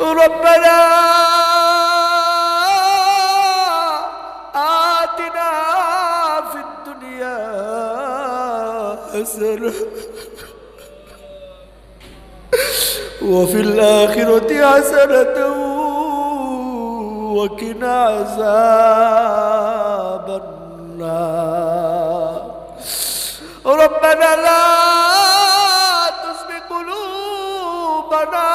ربنا آتنا في الدنيا حسنة وفي الآخرة حسنة وقنا عذاب النار. ربنا لا تزغ قلوبنا